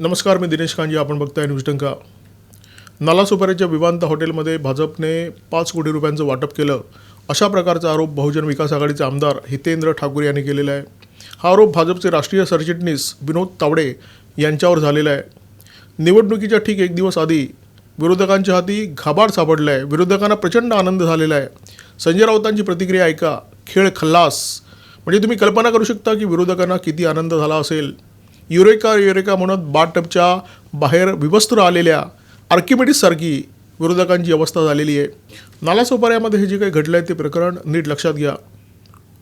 नमस्कार मी दिनेश कांजी आपण बघताय न्यूज टंका नालासोपाऱ्याच्या विवांत हॉटेलमध्ये भाजपने पाच कोटी रुपयांचं वाटप केलं. अशा प्रकारचा आरोप बहुजन विकास आघाडीचे आमदार हितेंद्र ठाकूर यांनी केलेला आहे. हा आरोप भाजपचे राष्ट्रीय सरचिटणीस विनोद तावडे यांच्यावर झालेला आहे. निवडणुकीच्या ठीक एक दिवस आधी विरोधकांच्या हाती घाबाड सापडला आहे विरोधकांना प्रचंड आनंद झालेला आहे. संजय राऊतांची प्रतिक्रिया ऐका. खेळ खल्लास. म्हणजे तुम्ही कल्पना करू शकता की विरोधकांना किती आनंद झाला असेल. युरेका युरेका म्हणत बाथटबच्या बाहेर विवस्त्र आलेल्या आर्किमेटिससारखी विरोधकांची अवस्था झालेली आहे. नालासोपाऱ्यामध्ये हे जे काही घडलं आहे ते प्रकरण नीट लक्षात घ्या.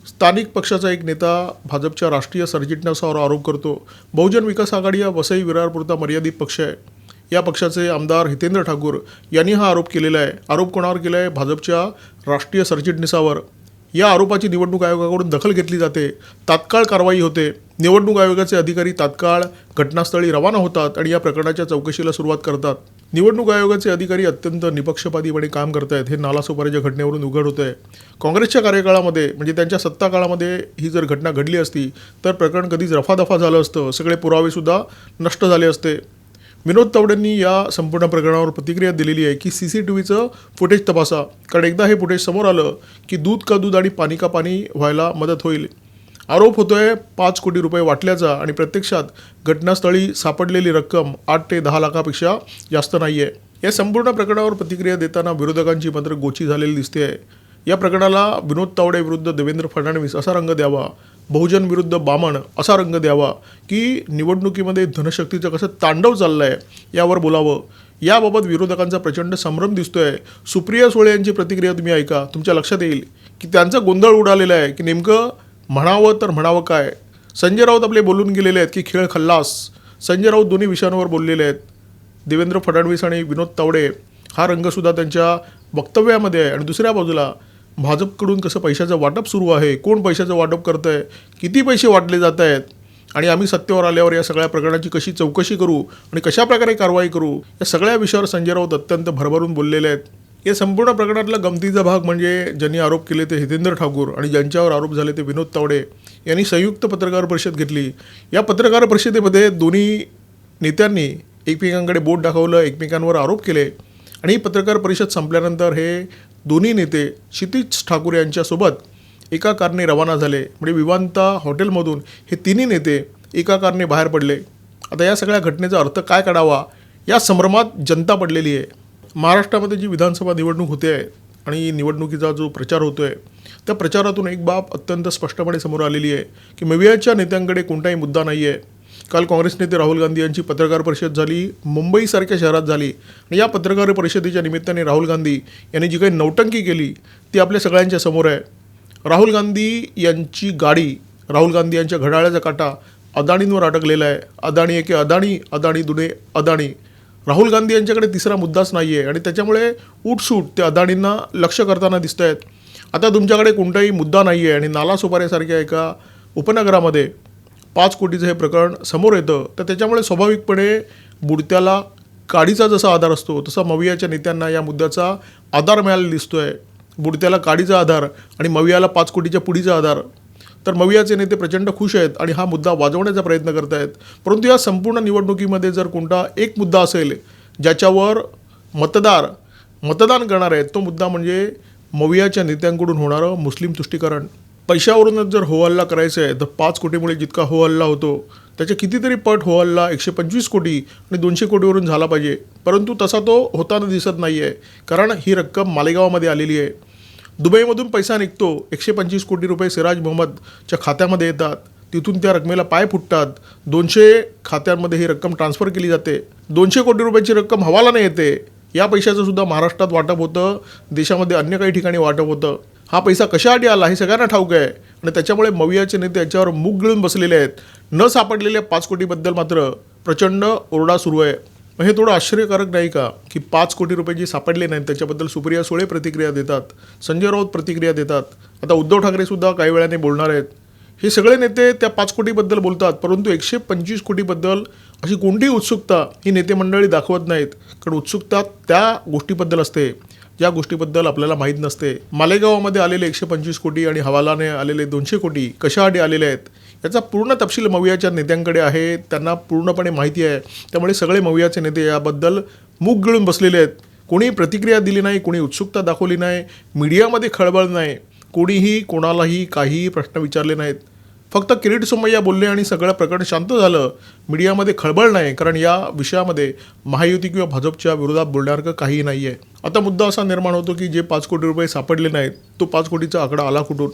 स्थानिक पक्षाचा एक नेता भाजपच्या राष्ट्रीय सरचिटणीसावर आरोप करतो. बहुजन विकास आघाडी हा वसई विरारपुरता मर्यादित पक्ष आहे. या पक्षाचे आमदार हितेंद्र ठाकूर यांनी हा आरोप केलेला आहे. आरोप कोणावर केला आहे भाजपच्या राष्ट्रीय सरचिटणीसावर. या आरोपाची निवडणूक आयोगाकडून दखल घेतली जाते. तात्काळ कारवाई होते. निवडणूक आयोगाचे अधिकारी तात्काळ घटनास्थळी रवाना होतात आणि या प्रकरणाच्या चौकशीला सुरुवात करतात. निवडणूक आयोगाचे अधिकारी अत्यंत निपक्षपातीपणे काम करत आहेत हे नालासोपारीच्या घटनेवरून उघड होतं आहे काँग्रेसच्या कार्यकाळामध्ये म्हणजे त्यांच्या सत्ता काळामध्ये ही जर घटना घडली असती तर प्रकरण कधीच रफादफा झालं असतं. सगळे पुरावेसुद्धा नष्ट झाले असते. विनोद तावडेंनी या संपूर्ण प्रकरणावर प्रतिक्रिया दिलेली आहे की सी सी टी व्हीचं फुटेज तपासा. कारण एकदा हे फुटेज समोर आलं की दूध का दूध आणि पाणी का पाणी व्हायला मदत होईल. आरोप होतोय पाच कोटी रुपये वाटल्याचा आणि प्रत्यक्षात घटनास्थळी सापडलेली रक्कम आठ ते दहा लाखापेक्षा जास्त नाही आहे या संपूर्ण प्रकरणावर प्रतिक्रिया देताना विरोधकांची मात्र गोची झालेली दिसते आहे या प्रकरणाला विनोद तावडे विरुद्ध देवेंद्र फडणवीस असा रंग द्यावा बहुजन विरुद्ध बामण असा रंग द्यावा की निवडणुकीमध्ये धनशक्तीचं कसं तांडव चाललं आहे यावर बोलावं. याबाबत विरोधकांचा प्रचंड संभ्रम दिसतोय. सुप्रिया सुळे यांची प्रतिक्रिया तुम्ही ऐका. तुमच्या लक्षात येईल की त्यांचा गोंधळ उडालेला आहे की नेमकं म्हणावं तर म्हणावं काय? संजय राऊत आपले बोलून गेलेले आहेत की खेळ खल्लास. संजय राऊत दोन्ही विषयांवर बोललेले आहेत. देवेंद्र फडणवीस आणि विनोद तावडे. हा रंगसुद्धा त्यांच्या वक्तव्यामध्ये आहे. आणि दुसऱ्या बाजूला भाजपकडून कसं पैशाचं वाटप सुरू आहे? कोण पैशाचं वाटप करतं आहे किती पैसे वाटले जात आहेत आणि आम्ही सत्तेवर आल्यावर या सगळ्या प्रकरणाची कशी चौकशी करू आणि कशा प्रकारे कारवाई करू? या सगळ्या विषयावर संजय राऊत अत्यंत भरभरून बोललेले आहेत. या संपूर्ण प्रकरणातला गमतीचा भाग म्हणजे ज्यांनी आरोप केले ते हितेंद्र ठाकूर आणि ज्यांच्यावर आरोप झाले ते विनोद तावडे यांनी संयुक्त पत्रकार परिषद घेतली. या पत्रकार परिषदेमध्ये दोन्ही नेत्यांनी एकमेकांकडे बोट दाखवलं एकमेकांवर आरोप केले आणि ही पत्रकार परिषद संपल्यानंतर हे दोन्ही नेते क्षितिज ठाकूर यांच्यासोबत एका कारने रवाना झाले. म्हणजे विवांता हॉटेलमधून हे तिन्ही नेते एका कारने बाहेर पडले. आता या सगळ्या घटनेचा अर्थ काय काढावा? या संभ्रमात जनता पडलेली आहे. महाराष्ट्रामध्ये जी विधानसभा निवडणूक होते आहे आणि निवडणुकीचा जो प्रचार होतो आहे त्या प्रचारातून एक बाब अत्यंत स्पष्टपणे समोर आलेली आहे की मवियाच्या नेत्यांकडे कोणताही मुद्दा नाही आहे काल काँग्रेस नेते राहुल गांधी यांची पत्रकार परिषद झाली मुंबईसारख्या शहरात झाली. आणि या पत्रकार परिषदेच्या निमित्ताने राहुल गांधी यांनी जी काही नौटंकी केली ती आपल्या सगळ्यांच्या समोर आहे. राहुल गांधी यांची गाडी राहुल गांधी यांच्या घड्याळाचा काटा अदाणींवर अडकलेला आहे. अदाणी एके अदाणी अदाणी दुने अदाणी. राहुल गांधी यांच्याकडे तिसरा मुद्दाच नाही आहे आणि त्याच्यामुळे उठसूट ते अदाणींना लक्ष करताना दिसत आहेत आता तुमच्याकडे कोणताही मुद्दा नाही आहे आणि नालासोपाऱ्यासारख्या एका उपनगरामध्ये पाच कोटीचं हे प्रकरण समोर येतं तर त्याच्यामुळे स्वाभाविकपणे बुडत्याला काडीचा जसा आधार असतो तसा मवियाच्या नेत्यांना या मुद्द्याचा आधार मिळालेला दिसतो आहे बुडत्याला काडीचा आधार आणि मवियाला पाच कोटीच्या पुढीचा आधार. तर मवियाचे नेते प्रचंड खुश आहेत आणि हा मुद्दा वाजवण्याचा प्रयत्न करत आहेत परंतु या संपूर्ण निवडणुकीमध्ये जर कोणता एक मुद्दा असेल ज्याच्यावर मतदार मतदान करणार आहेत तो मुद्दा म्हणजे मवियाच्या नेत्यांकडून होणारं मुस्लिम तुष्टीकरण. पैशावरूनच जर हो हल्ला करायचा आहे तर पाच कोटीमुळे जितका हो हल्ला होतो त्याच्या कितीतरी पट हो हल्ला एकशे पंचवीस कोटी आणि दोनशे कोटीवरून झाला पाहिजे. परंतु तसा तो होताना दिसत नाही आहे कारण ही रक्कम मालेगावामध्ये आलेली आहे. दुबईमधून पैसा निघतो एकशे पंचवीस कोटी रुपये सिराज मोहम्मदच्या खात्यामध्ये येतात. तिथून त्या रकमेला पाय फुटतात. दोनशे खात्यांमध्ये ही रक्कम ट्रान्सफर केली जाते. दोनशे कोटी रुपयाची रक्कम हवालाने येते. या पैशाचं सुद्धा महाराष्ट्रात वाटप होतं देशामध्ये अन्य काही ठिकाणी वाटप होतं. हा पैसा कशासाठी आला? हे सगळ्यांना ठाऊक आहे. आणि त्याच्यामुळे मवियाचे नेते याच्यावर मूग गिळून बसलेले आहेत. न सापडलेल्या पाच कोटीबद्दल मात्र प्रचंड ओरडा सुरू आहे. मग हे थोडं आश्चर्यकारक नाही का? की पाच कोटी रुपये जे सापडले नाहीत त्याच्याबद्दल सुप्रिया सुळे प्रतिक्रिया देतात संजय राऊत प्रतिक्रिया देतात. आता उद्धव ठाकरेसुद्धा काही वेळाने बोलणार आहेत. हे सगळे नेते त्या पाच कोटीबद्दल बोलतात परंतु एकशे पंचवीस कोटीबद्दल अशी कोणतीही उत्सुकता ही नेते मंडळी दाखवत नाहीत. कारण उत्सुकता त्या गोष्टीबद्दल असते. ज्या गोष्टीबद्दल आपल्याला माहीत नसते मालेगावामध्ये आलेले एकशे पंचवीस कोटी आणि हवालाने आलेले दोनशे कोटी कशासाठी आलेले आहेत याचा पूर्ण तपशील मवियाच्या नेत्यांकडे आहे त्यांना पूर्णपणे माहिती आहे. त्यामुळे सगळे मवियाचे नेते याबद्दल मूग गिळून बसलेले आहेत. कोणी प्रतिक्रिया दिली नाही कोणी उत्सुकता दाखवली नाही मीडियामध्ये खळबळ नाही कोणीही कोणालाही काहीही प्रश्न विचारले नाहीत. फक्त किरीट सोमय्या बोलले आणि सगळं प्रकरण शांत झालं. मीडियामध्ये खळबळ नाही कारण या विषयामध्ये महायुती किंवा भाजपच्या विरोधात बोलण्यासारखं काहीही नाही आहे आता मुद्दा असा निर्माण होतो की जे पाच कोटी रुपये सापडले नाहीत तो पाच कोटीचा आकडा आला कुठून?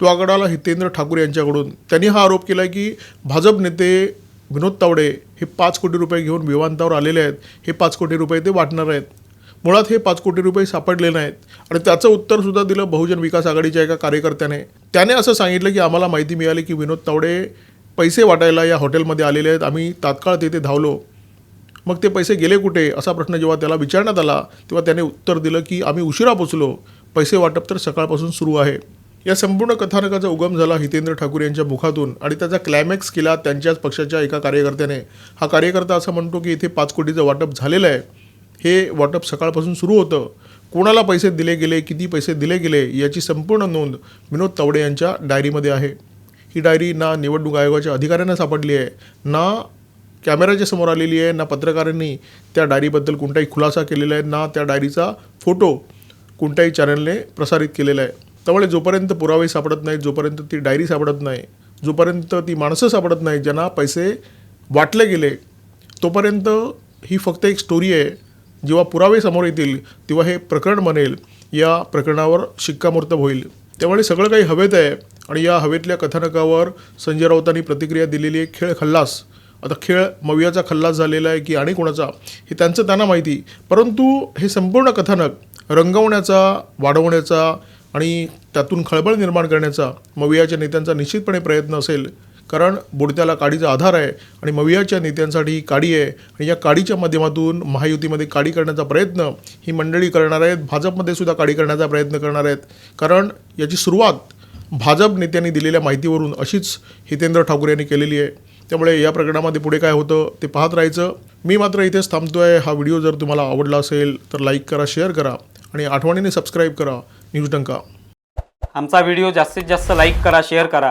तो आकडा आला हितेंद्र ठाकूर यांच्याकडून. त्यांनी हा आरोप केला की भाजप नेते विनोद तावडे हे पाच कोटी रुपये घेऊन विमानतावर आलेले आहेत हे पाच कोटी रुपये ते वाटणार आहेत. मुळात हे पाच कोटी रुपये सापडले नाहीत. आणि त्याचं उत्तरसुद्धा दिलं बहुजन विकास आघाडीच्या एका कार्यकर्त्याने. त्याने असं सांगितलं की आम्हाला माहिती मिळाली की विनोद तावडे पैसे वाटायला या हॉटेलमध्ये आलेले आहेत. आम्ही तात्काळ तेथे धावलो. मग ते पैसे गेले कुठे? असा प्रश्न जेव्हा त्याला विचारण्यात आला तेव्हा त्याने उत्तर दिलं की आम्ही उशिरा पोचलो. पैसे वाटप तर सकाळपासून सुरू आहे. या संपूर्ण कथानकाचा उगम झाला हितेंद्र ठाकूर यांच्या मुखातून आणि त्याचा क्लायमॅक्स केला त्यांच्याच पक्षाच्या एका कार्यकर्त्याने. हा कार्यकर्ता असं म्हणतो की इथे पाच कोटीचं वाटप झालेलं आहे. हे वाटप सकाळपासून सुरू होतं. कोणाला पैसे दिले गेले किती पैसे दिले गेले याची संपूर्ण नोंद विनोद तावडे यांच्या डायरीमध्ये आहे. ही डायरी ना निवडणूक आयोगाच्या अधिकाऱ्यांना सापडली आहे ना कॅमेराच्या समोर आलेली आहे ना पत्रकारांनी त्या डायरीबद्दल कोणताही खुलासा केलेला आहे ना त्या डायरीचा फोटो कोणत्याही चॅनलने प्रसारित केलेला आहे. त्यामुळे जोपर्यंत पुरावे सापडत नाहीत जोपर्यंत ती डायरी सापडत नाही जोपर्यंत ती माणसं सापडत नाही ज्यांना पैसे वाटले गेले तोपर्यंत ही फक्त एक स्टोरी आहे. जेव्हा पुरावे समोर येतील तेव्हा हे प्रकरण बनेल. या प्रकरणावर शिक्कामोर्तब होईल. त्यामुळे सगळं काही हवेत आहे आणि या हवेतल्या कथानकावर संजय राऊतांनी प्रतिक्रिया दिलेली आहे खेळ खल्लास. आता खेळ मवियाचा खल्लास झालेला आहे की आणि कोणाचा हे त्यांचं त्यांना माहिती. परंतु हे संपूर्ण कथानक रंगवण्याचा वाढवण्याचा आणि त्यातून खळबळ निर्माण करण्याचा मवियाच्या नेत्यांचा निश्चितपणे प्रयत्न असेल कारण बुडत्याला काडीचा आधार आहे आणि मवियाच्या नेत्यांसाठी ही काडी आहे. आणि या काडीच्या माध्यमातून महायुतीमध्ये काडी करण्याचा प्रयत्न ही मंडळी करणार आहेत. भाजपमध्ये सुद्धा काडी करण्याचा प्रयत्न करणार आहेत. कारण याची सुरुवात भाजप नेत्यांनी दिलेल्या माहितीवरून अशीच हितेंद्र ठाकूर यांनी केलेली आहे. त्यामुळे या प्रकरणामध्ये पुढे काय होतं ते पाहत राहायचं. मी मात्र इथेच थांबतो आहे हा व्हिडिओ जर तुम्हाला आवडला असेल तर लाईक करा शेअर करा आणि आठवणीने सबस्क्राईब करा. न्यूज डंका. आमचा व्हिडिओ जास्तीत जास्त लाईक करा शेअर करा.